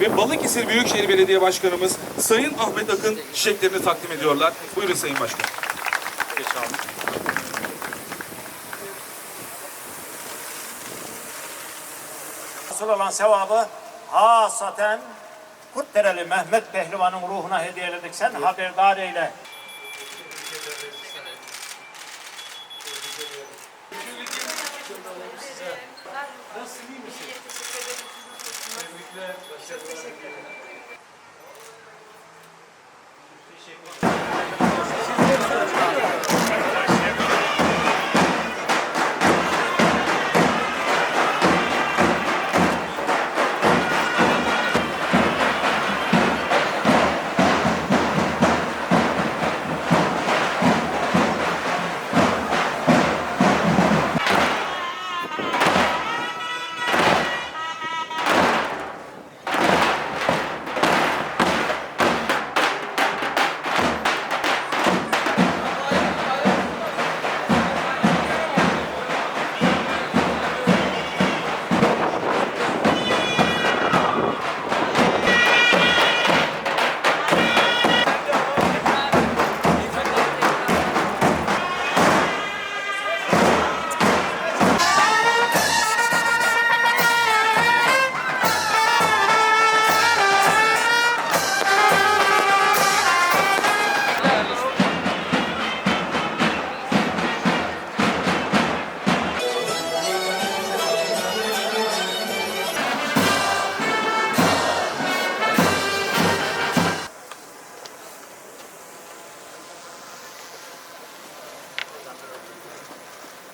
Ve Balıkesir Büyükşehir Belediye Başkanımız Sayın Ahmet Akın çiçeklerini takdim ediyorlar. Buyurun Sayın Başkan. Asıl olan sevabı hasaten Kurtdereli Mehmet Pehlivan'ın ruhuna hediyeledik. Sen haberdar eyle. olalım size. Nasılsın iyi misin? Tebrikler. Başarılar. Teşekkür ederim. Teşekkür ederim.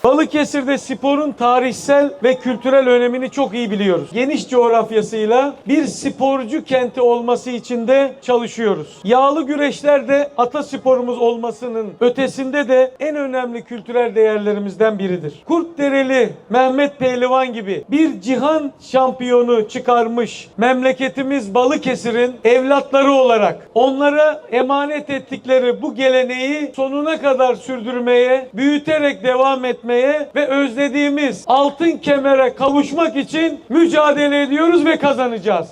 Balıkesir'de sporun tarihsel ve kültürel önemini çok iyi biliyoruz. Geniş coğrafyasıyla bir sporcu kenti olması için de çalışıyoruz. Yağlı güreşlerde atasporumuz olmasının ötesinde de en önemli kültürel değerlerimizden biridir. Kurtdereli Mehmet Pehlivan gibi bir cihan şampiyonu çıkarmış memleketimiz Balıkesir'in evlatları olarak onlara emanet ettikleri bu geleneği sonuna kadar sürdürmeye, büyüterek devam etmeye ve özlediğimiz altın kemere kavuşmak için mücadele ediyoruz ve kazanacağız.